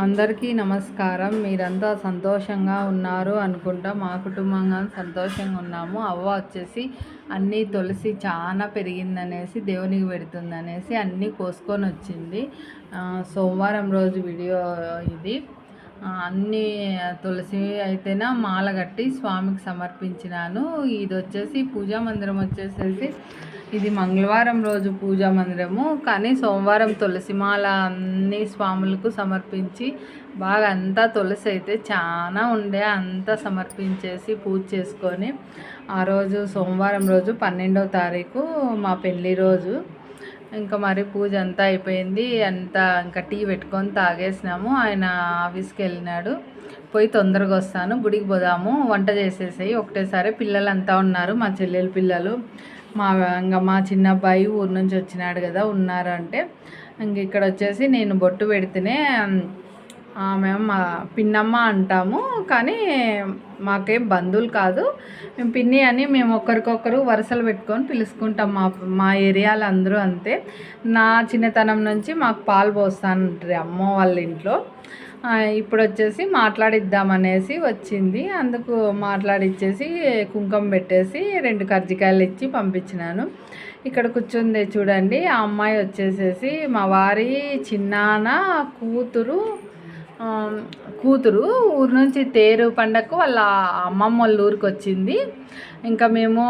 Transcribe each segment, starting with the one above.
అందరికీ నమస్కారం. మీరంతా సంతోషంగా ఉన్నారు అనుకుంటా మా కుటుంబంగా సంతోషంగా ఉన్నాము. అవ్వ వచ్చేసి అన్నీ తులసి చాలా పెరిగిందనేసి దేవునికి పెడుతుంది అనేసి అన్నీ కోసుకొని వచ్చింది. సోమవారం రోజు వీడియో ఇది. అన్నీ తులసి అయితేనే మాల కట్టి స్వామికి సమర్పించినాను. ఇది వచ్చేసి పూజా మందిరం వచ్చేసేసి ఇది మంగళవారం రోజు పూజా మందిరము. కానీ సోమవారం తులసి మాల అన్ని స్వాములకు సమర్పించి బాగా అంతా తులసి అయితే చాలా ఉండే అంతా సమర్పించేసి పూజ చేసుకొని ఆ రోజు సోమవారం రోజు పన్నెండవ తారీఖు మా పెళ్ళి రోజు. ఇంకా మరి పూజ అంతా అయిపోయింది. అంతా ఇంకా టీ పెట్టుకొని తాగేసినాము. ఆయన ఆఫీస్కి వెళ్ళినాడు. పోయి తొందరగా వస్తాను. గుడికి పోదాము. వంట చేసేసాయి. ఒకటేసారి పిల్లలంతా ఉన్నారు. మా చెల్లెల పిల్లలు. మా ఇంకా మా చిన్న అబ్బాయి ఊరు నుంచి వచ్చినాడు కదా ఉన్నారు అంటే ఇంక ఇక్కడ వచ్చేసి నేను బొట్టు పెడితేనే మేము మా పిన్నమ్మ అంటాము కానీ మాకేం బంధువులు కాదు. మేము పిన్ని అని మేము ఒకరికొకరు వరుసలు పెట్టుకొని పిలుచుకుంటాం మా మా ఏరియాలో అందరూ అంతే. నా చిన్నతనం నుంచి మాకు పాలు పోస్తానంటారు అమ్మ వాళ్ళ ఇంట్లో. ఇప్పుడు వచ్చేసి మాట్లాడిద్దామనేసి వచ్చింది. అందుకు మాట్లాడిచ్చేసి కుంకుమ పెట్టేసి రెండు కర్జికాయలు ఇచ్చి పంపించినాను. ఇక్కడ కూర్చుంది చూడండి ఆ అమ్మాయి వచ్చేసేసి మా వారి చిన్నాన్న కూతురు కూతురు ఊరు నుంచి తేరు పండగకు వాళ్ళ అమ్మమ్మ వాళ్ళ ఊరికి వచ్చింది. ఇంకా మేము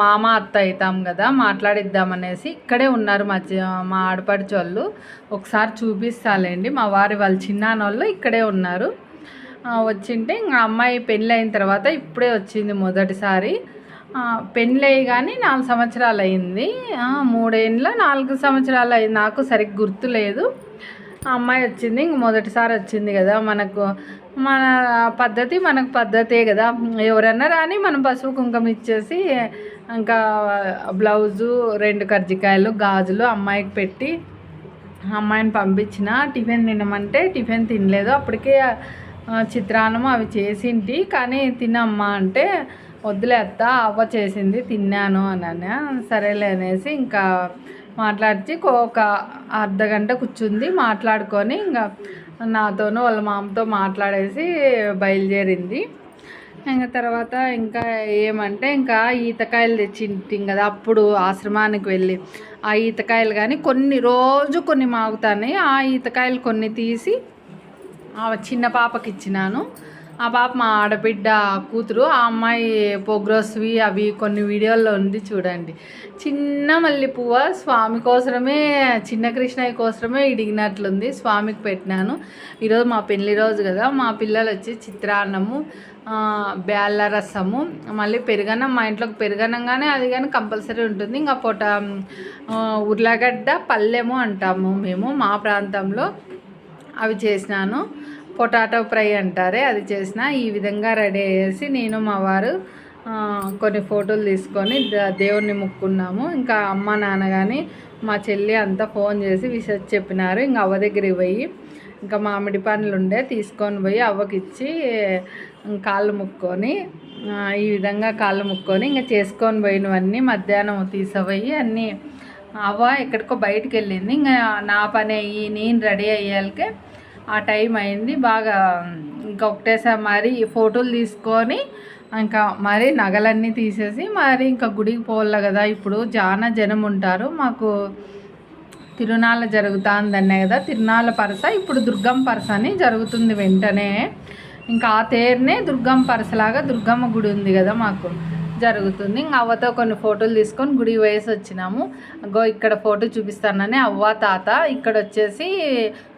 మామ అత్త అవుతాం కదా మాట్లాడిద్దామనేసి ఇక్కడే ఉన్నారు మా మా ఆడపడిచి వాళ్ళు. ఒకసారి చూపిస్తాలేండి మా వారి వాళ్ళ చిన్నానోళ్ళు ఇక్కడే ఉన్నారు. వచ్చింటే ఇంకా అమ్మాయి పెళ్ళి అయిన తర్వాత ఇప్పుడే వచ్చింది మొదటిసారి. పెళ్ళి అయ్యి కానీ నాలుగు సంవత్సరాలు అయింది మూడేళ్ళ నాలుగు సంవత్సరాలు అయింది నాకు సరిగ్గా గుర్తు ఆ అమ్మాయి వచ్చింది ఇంక మొదటిసారి వచ్చింది కదా మనకు. మన పద్ధతి మనకు పద్ధతే కదా. ఎవరన్నా రాని మనం పసుపు కుంకుమ ఇచ్చేసి ఇంకా బ్లౌజు రెండు కర్జికాయలు గాజులు అమ్మాయికి పెట్టి అమ్మాయిని పంపించిన. టిఫిన్ తినమంటే టిఫిన్ తినలేదు. అప్పటికే చిత్రాన్నం అవి చేసింటి. కానీ తినమ్మా అంటే వద్దులేత్త అవ్వ చేసింది తిన్నాను అని సరేలే అనేసి ఇంకా మాట్లాడితే ఒక అర్ధ గంట కూర్చుంది మాట్లాడుకొని ఇంకా నాతోనూ వాళ్ళ మామతో మాట్లాడేసి బయలుదేరింది. ఇంకా తర్వాత ఇంకా ఏమంటే ఇంకా ఈతకాయలు తెచ్చింటిం కదా అప్పుడు ఆశ్రమానికి వెళ్ళి. ఆ ఈతకాయలు కానీ కొన్ని రోజు కొన్ని మాగుతాయి ఆ ఈతకాయలు కొన్ని తీసి చిన్న పాపకి ఇచ్చినాను. ఆ పాప మా ఆడబిడ్డ కూతురు ఆ అమ్మాయి ప్రోగ్రెస్వి అవి కొన్ని వీడియోల్లో ఉంది చూడండి. చిన్న మల్లె పువ్వ స్వామి కోసమే చిన్న కృష్ణయ్య కోసమే ఇడిగినట్లుంది. స్వామికి పెట్టినాను. ఈరోజు మా పెళ్ళి రోజు కదా మా పిల్లలు వచ్చి చిత్రాన్నము బేళ్ళ రసము మళ్ళీ పెరుగన్నం మా ఇంట్లోకి పెరుగనంగానే అది కానీ కంపల్సరీ ఉంటుంది. ఇంకా పొట ఉర్లగడ్డ పల్లెము అంటాము మేము మా ప్రాంతంలో. అవి చేసినాను. పొటాటో ఫ్రై అంటారే అది చేసిన ఈ విధంగా రెడీ అయ్యేసి నేను మా వారు కొన్ని ఫోటోలు తీసుకొని దేవుణ్ణి ముక్కున్నాము. ఇంకా అమ్మ నాన్న కానీ మా చెల్లి అంతా ఫోన్ చేసి విషయం చెప్పినారు. ఇంకా అవ్వ దగ్గరికి పోయి ఇంకా మామిడి పండ్లు ఉండే తీసుకొని పోయి అవ్వకి ఇచ్చి కాళ్ళు ముక్కొని ఈ విధంగా కాళ్ళు ముక్కొని ఇంకా చేసుకొని పోయినవన్నీ మధ్యాహ్నం తీసిపోయి అన్నీ అవ్వ ఎక్కడికో బయటకు వెళ్ళింది. ఇంకా నా పని అయ్యి నేను రెడీ అయ్యాకే ఆ టైం అయింది. బాగా ఇంకా ఒకటేసారి మరి ఫోటోలు తీసుకొని ఇంకా మరి నగలన్నీ తీసేసి మరి ఇంకా గుడికి పోవాలి కదా. ఇప్పుడు చాలా జనం ఉంటారు. మాకు తిరునాళ్ళ జరుగుతుందనే కదా. తిరునాళ్ళ పరస ఇప్పుడు దుర్గం పరస అని జరుగుతుంది వెంటనే. ఇంకా ఆ తేరునే దుర్గం పరసలాగా దుర్గమ్మ గుడి ఉంది కదా మాకు. జరుగుతుంది. ఇంకా అవ్వతో కొన్ని ఫోటోలు తీసుకొని గుడి వేసి వచ్చినాము. గో ఇక్కడ ఫోటో చూపిస్తానని అవ్వ తాత ఇక్కడ వచ్చేసి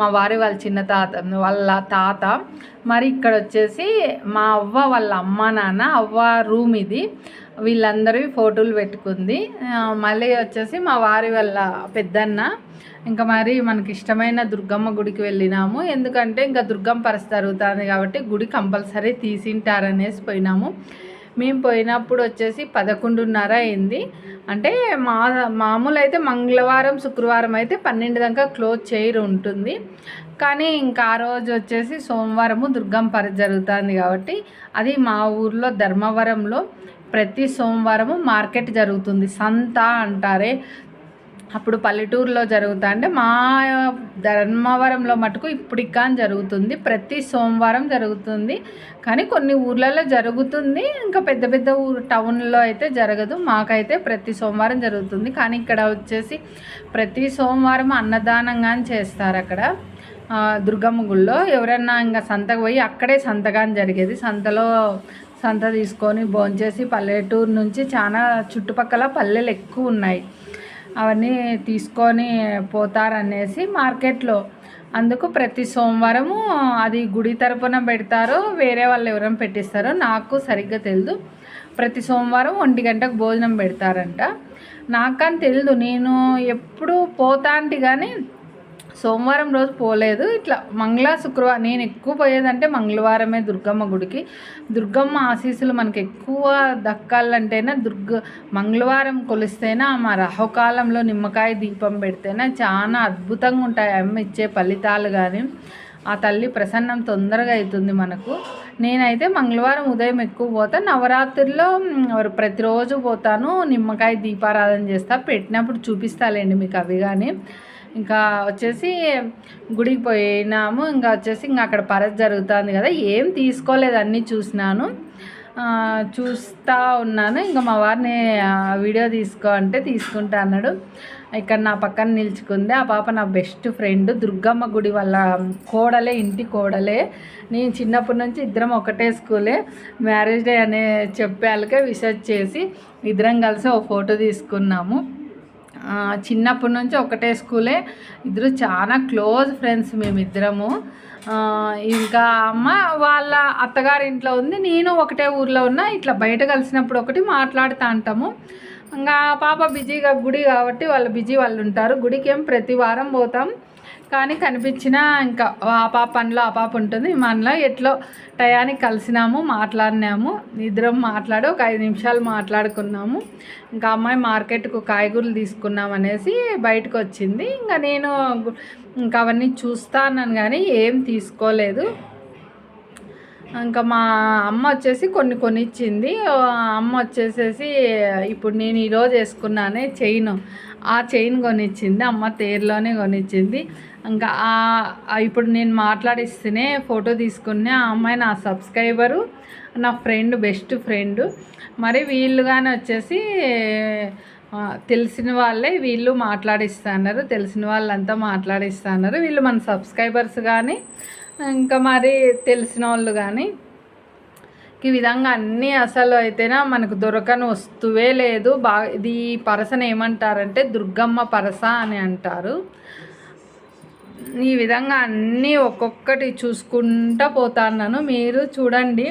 మా వారి వాళ్ళ చిన్న తాత వాళ్ళ తాత. మరి ఇక్కడ వచ్చేసి మా అవ్వ వాళ్ళ అమ్మ నాన్న అవ్వ రూమ్ ఇది. వీళ్ళందరివి ఫోటోలు పెట్టుకుంది. మళ్ళీ వచ్చేసి మా వారి వాళ్ళ పెద్దన్న. ఇంకా మరి మనకి ఇష్టమైన దుర్గమ్మ గుడికి వెళ్ళినాము. ఎందుకంటే ఇంకా దుర్గమ్మ పరిస్థితి జరుగుతుంది కాబట్టి గుడి కంపల్సరీ తీసింటారనేసి పోయినాము. మేము పోయినప్పుడు వచ్చేసి పదకొండున్నర అయింది. అంటే మా మామూలు అయితే మంగళవారం శుక్రవారం అయితే పన్నెండు దాకా క్లోజ్ చేయరు ఉంటుంది. కానీ ఇంకా ఆ రోజు వచ్చేసి సోమవారము దుర్గం పరి జరుగుతుంది కాబట్టి అది మా ఊర్లో ధర్మవరంలో ప్రతి సోమవారము మార్కెట్ జరుగుతుంది. సంత అంటారే. అప్పుడు పల్లెటూరులో జరుగుతా అంటే మా ధర్మవరంలో మటుకు ఇప్పటికి కానీ జరుగుతుంది. ప్రతి సోమవారం జరుగుతుంది. కానీ కొన్ని ఊర్లలో జరుగుతుంది. ఇంకా పెద్ద పెద్ద ఊరు టౌన్లో అయితే జరగదు. మాకైతే ప్రతి సోమవారం జరుగుతుంది. కానీ ఇక్కడ వచ్చేసి ప్రతి సోమవారం అన్నదానం కానీ చేస్తారు అక్కడ. దుర్గమ్మ గుళ్ళో. ఎవరన్నా ఇంకా సంతకు పోయి అక్కడే సంతగాని జరిగేది. సంతలో సంత తీసుకొని భోంచేసి పల్లెటూరు నుంచి చాలా చుట్టుపక్కల పల్లెలు ఎక్కువ ఉన్నాయి. అవన్నీ తీసుకొని పోతారనేసి మార్కెట్లో. అందుకు ప్రతి సోమవారము అది గుడి తరపున పెడతారో వేరే వాళ్ళు ఎవరైనా పెట్టిస్తారో నాకు సరిగ్గా తెలియదు ప్రతి సోమవారం ఒంటి గంటకు భోజనం పెడతారంట. నాకని తెలియదు నేను ఎప్పుడు పోతా కానీ సోమవారం రోజు పోలేదు. ఇట్లా మంగళ శుక్రవారం నేను ఎక్కువ పోయేదంటే మంగళవారమే దుర్గమ్మ గుడికి. దుర్గమ్మ ఆశీస్సులు మనకి ఎక్కువ దక్కాలంటేనే దుర్గ మంగళవారం కొలిస్తేనే మా రహకాలంలో నిమ్మకాయ దీపం పెడితేనే చాలా అద్భుతంగా ఉంటాయి. అమ్మ ఇచ్చే ఫలితాలు కానీ ఆ తల్లి ప్రసన్నం తొందరగా అవుతుంది మనకు. నేనైతే మంగళవారం ఉదయం ఎక్కువ పోతా. నవరాత్రిలో ప్రతిరోజు పోతాను. నిమ్మకాయ దీపారాధన చేస్తా. పెట్టినప్పుడు చూపిస్తాలేండి మీకు అవి కానీ ఇంకా వచ్చేసి గుడికి పోయినాము. ఇంకా వచ్చేసి ఇంకా అక్కడ పరస్ జరుగుతుంది కదా. ఏం తీసుకోలేదు. అన్నీ చూసినాను. చూస్తూ ఉన్నాను. ఇంకా మా వారిని వీడియో తీసుకో అంటే తీసుకుంటా అన్నాడు. ఇక్కడ నా పక్కన నిల్చుకుంది. ఆ పాప నా బెస్ట్ ఫ్రెండ్. దుర్గమ్మ గుడి వాళ్ళ కోడలే ఇంటి కోడలే. నేను చిన్నప్పటి నుంచి ఇద్దరం ఒకటే స్కూలే. మ్యారేజ్ డే అనే చెప్పాలకే విసర్చ్ చేసి ఇద్దరం కలిసి ఒక ఫోటో తీసుకున్నాము. చిన్నప్పటి నుంచి ఒకటే స్కూలే. ఇద్దరు చాలా క్లోజ్ ఫ్రెండ్స్ మేమిద్దరము. ఇంకా అమ్మ వాళ్ళ అత్తగారి ఇంట్లో ఉంది. నేను ఒకటే ఊర్లో ఉన్నా. ఇట్లా బయట కలిసినప్పుడు ఒకటి మాట్లాడుతూ ఉంటాము ఇంకా పాప బిజీగా గుడి కాబట్టి వాళ్ళు బిజీ వాళ్ళు ఉంటారు. గుడికి ఏం ప్రతి వారం పోతాం. కానీ కనిపించినా ఇంకా ఆ పాప పనిలో ఆ పాప ఉంటుంది. మనలో ఎట్లో టయానికి కలిసినాము మాట్లాడినాము. ఇద్దరం మాట్లాడి ఒక ఐదు నిమిషాలు మాట్లాడుకున్నాము. ఇంకా అమ్మాయి మార్కెట్కు కాయగూరలు తీసుకున్నాం అనేసి బయటకు వచ్చింది. ఇంకా నేను ఇంకా అవన్నీ చూస్తాను కానీ ఏం తీసుకోలేదు. ఇంకా మా అమ్మ వచ్చేసి కొన్ని కొనిచ్చింది. అమ్మ వచ్చేసేసి ఇప్పుడు నేను ఈరోజు వేసుకున్నానే చైన్. ఆ చైన్ కొనిచ్చింది అమ్మ తేరులోనే కొనిచ్చింది. ఇంకా ఇప్పుడు నేను మాట్లాడిస్తేనే ఫోటో తీసుకునే ఆ అమ్మాయి నా సబ్స్క్రైబరు నా ఫ్రెండ్ బెస్ట్ ఫ్రెండ్. మరి వీళ్ళు కానీ వచ్చేసి తెలిసిన వాళ్ళే వీళ్ళు మాట్లాడిస్తున్నారు తెలిసిన వాళ్ళంతా మాట్లాడిస్తున్నారు. వీళ్ళు మన సబ్స్క్రైబర్స్ కానీ ఇంకా మరి తెలిసిన వాళ్ళు కానీ ఈ విధంగా అన్నీ అసలు అయితేనా మనకు దొరకని వస్తువే లేదు. బాగా ఇది పరసను ఏమంటారంటే దుర్గమ్మ పరస అని అంటారు. ఈ విధంగా అన్నీ ఒక్కొక్కటి చూసుకుంటూ పోతాను మీరు చూడండి.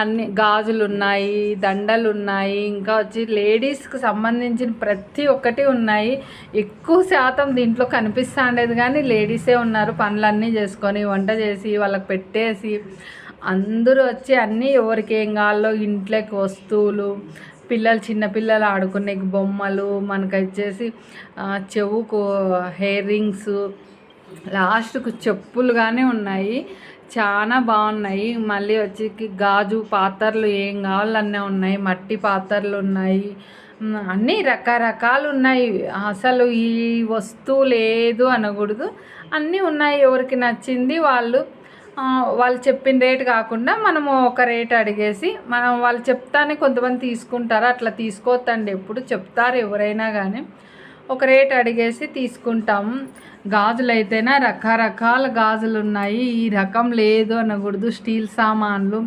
అన్ని గాజులు ఉన్నాయి దండలు ఉన్నాయి ఇంకా వచ్చి లేడీస్కి సంబంధించిన ప్రతి ఒక్కటి ఉన్నాయి. ఎక్కువ శాతం దీంట్లో కనిపిస్తూ ఉండేది కానీ లేడీసే ఉన్నారు. పనులన్నీ చేసుకొని వంట చేసి వాళ్ళకి పెట్టేసి అందరూ వచ్చి అన్నీ ఎవరికి ఏం కావాలో ఇంట్లోకి వస్తువులు పిల్లలు చిన్నపిల్లలు ఆడుకునే బొమ్మలు మనకు వచ్చేసి చెవుకు హెయిర్ రింగ్స్ లాస్ట్కు చెప్పులుగానే ఉన్నాయి. చాలా బాగున్నాయి. మళ్ళీ వచ్చి గాజు పాత్రలు ఏం కావాలన్నీ ఉన్నాయి. మట్టి పాత్రలు ఉన్నాయి. అన్నీ రకరకాలు ఉన్నాయి అసలు ఈ వస్తువు లేదు అనకూడదు. అన్నీ ఉన్నాయి. ఎవరికి నచ్చింది వాళ్ళు వాళ్ళు చెప్పిన రేటు కాకుండా మనము ఒక రేట్ అడిగేసి మనం వాళ్ళు చెప్తానే కొంతమంది తీసుకుంటారు. అట్లా తీసుకోవద్దండి. ఎప్పుడు చెప్తారు ఎవరైనా కానీ ఒక రేట్ అడిగేసి తీసుకుంటాం. గాజులు అయితేనా రకరకాల గాజులు ఉన్నాయి ఈ రకం లేదు అనకూడదు. స్టీల్ సామాన్లు.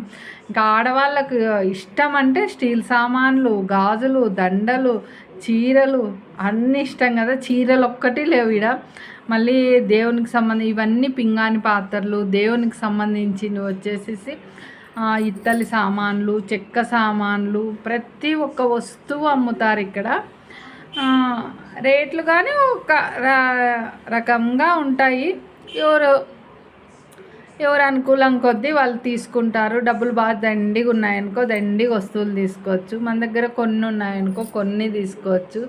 ఇంకా ఆడవాళ్ళకు ఇష్టం అంటే స్టీల్ సామాన్లు గాజులు దండలు చీరలు అన్నీ ఇష్టం కదా. చీరలు ఒక్కటి లేవు ఇడ మళ్ళీ దేవునికి సంబంధించి ఇవన్నీ పింగాణి పాత్రలు దేవునికి సంబంధించినవి వచ్చేసేసి ఇత్తలి సామాన్లు చెక్క సామాన్లు ప్రతి ఒక్క వస్తువు అమ్ముతారు ఇక్కడ. రేట్లు కానీ ఒక రకంగా ఉంటాయి. ఎవరు ఎవరు అనుకూలం కొద్దీ వాళ్ళు తీసుకుంటారు. డబ్బులు బాగా దండిగా ఉన్నాయనుకో దండిగా వస్తువులు తీసుకోవచ్చు. మన దగ్గర కొన్ని ఉన్నాయనుకో కొన్ని తీసుకోవచ్చు.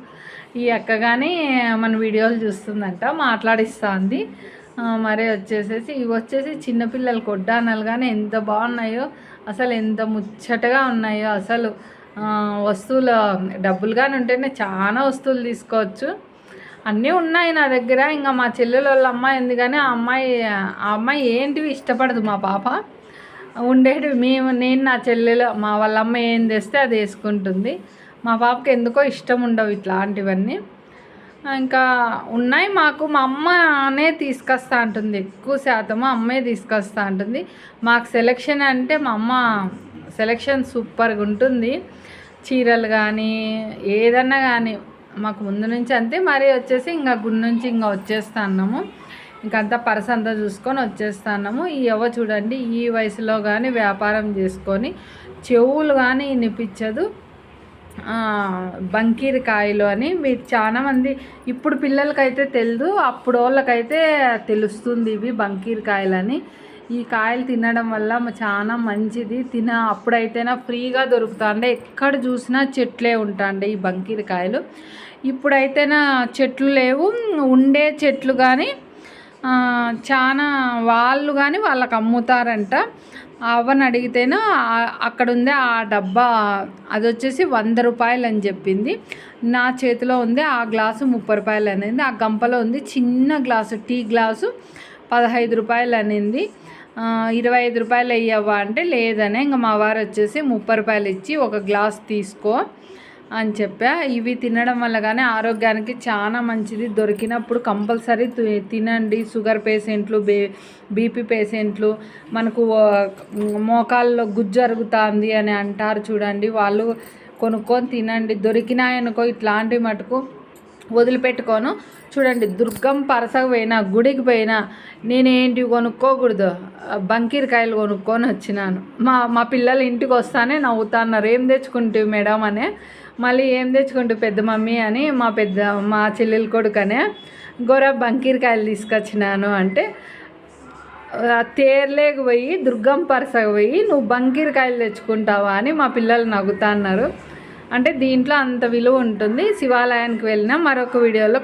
ఈ అక్క కానీ మన వీడియోలు చూస్తుందంట మాట్లాడిస్తుంది. మరి వచ్చేసేసి ఇవి వచ్చేసి చిన్నపిల్లలు కొడ్డానాలు కానీ ఎంత బాగున్నాయో అసలు ఎంత ముచ్చటగా ఉన్నాయో అసలు. వస్తువులు డబ్బులు కానీ ఉంటేనే చాలా వస్తువులు తీసుకోవచ్చు. అన్నీ ఉన్నాయి నా దగ్గర. ఇంకా మా చెల్లెల వాళ్ళ అమ్మాయి ఉంది కానీ ఆ అమ్మాయి ఆ అమ్మాయి ఏంటివి ఇష్టపడదు మా పాప. ఉండేటివి మేము నేను నా చెల్లెలు మా వాళ్ళ అమ్మ ఏం తెస్తే అది వేసుకుంటుంది. మా పాపకి ఎందుకో ఇష్టం ఉండవు ఇట్లాంటివన్నీ. ఇంకా ఉన్నాయి మాకు. మా అమ్మనే తీసుకొస్తా ఉంటుంది ఎక్కువ శాతం అమ్మే తీసుకొస్తా ఉంటుంది మాకు సెలెక్షన్ అంటే మా అమ్మ సెలెక్షన్ సూపర్గా ఉంటుంది చీరలు కానీ ఏదన్నా కానీ మాకు ముందు నుంచి అంతే మరీ వచ్చేసి ఇంకా గుడి నుంచి ఇంకా వచ్చేస్తా అన్నాము. ఇంకంతా పర్స్ అంతా చూసుకొని వచ్చేస్తాము ఈ ఎవ చూడండి ఈ వయసులో కానీ వ్యాపారం చేసుకొని చెవులు కానీ వినిపించదు ఆ, బంకీర్ కాయలు అని మీరు చాలామంది ఇప్పుడు పిల్లలకైతే తెలియదు అప్పుడు వాళ్ళకైతే తెలుస్తుంది ఇవి బంకీర్ కాయలు అని ఈ కాయలు తినడం వల్ల చాలా మంచిది. తిన అప్పుడైతేనా ఫ్రీగా దొరుకుతాండే ఎక్కడ చూసినా చెట్లే ఉంటాండే ఈ బంకీరకాయలు ఇప్పుడైతేనా చెట్లు లేవు. ఉండే చెట్లు కానీ చాలా వాళ్ళు కానీ వాళ్ళకి అమ్ముతారంట. అవ్వని అడిగితేనే అక్కడ ఉంది ఆ డబ్బా అది వచ్చేసి వంద రూపాయలు అని చెప్పింది. నా చేతిలో ఉంది ఆ గ్లాసు ముప్పై రూపాయలు అనేది. ఆ గంపలో ఉంది చిన్న గ్లాసు టీ గ్లాసు పదహైదు రూపాయలు అనింది. ఇరవై ఐదు రూపాయలు అయ్యవ్వా అంటే లేదనే ఇంకా మా వారు వచ్చేసి ముప్పై రూపాయలు ఇచ్చి ఒక గ్లాస్ తీసుకో అని చెప్పా. ఇవి తినడం వల్ల కానీ ఆరోగ్యానికి చాలా మంచిది. దొరికినప్పుడు కంపల్సరీ తి- తినండి. షుగర్ పేషెంట్లు బే బీపీ పేషెంట్లు మనకు మోకాల్లో గుజ్జు అరుగుతుంది అని అంటారు చూడండి. వాళ్ళు కొనుక్కొని తినండి. దొరికినాయనుకో ఇట్లాంటి మటుకు వదిలిపెట్టుకోను. చూడండి దుర్గం పరసకు పోయినా గుడికి పోయినా నేనేంటి కొనుక్కోకూడదు. బంకీరకాయలు కొనుక్కొని వచ్చినాను. మా మా పిల్లలు ఇంటికి వస్తానే నవ్వుతాన్నారు. ఏం తెచ్చుకుంటావు మేడం అనే. మళ్ళీ ఏం తెచ్చుకుంటావు పెద్ద మమ్మీ అని మా పెద్ద మా చెల్లెల కొడుకనే గొర్రె బంకీరకాయలు తీసుకొచ్చినాను అంటే తేర్లేక తేర్లేకి పోయి దుర్గం పరసకు పోయి నువ్వు బంకీరకాయలు తెచ్చుకుంటావా? అని మా పిల్లలు నవ్వుతా అన్నారు అంటే దీంట్లో అంత విలువ ఉంటుంది. శివాలయానికి వెళ్ళిన మరొక వీడియోలో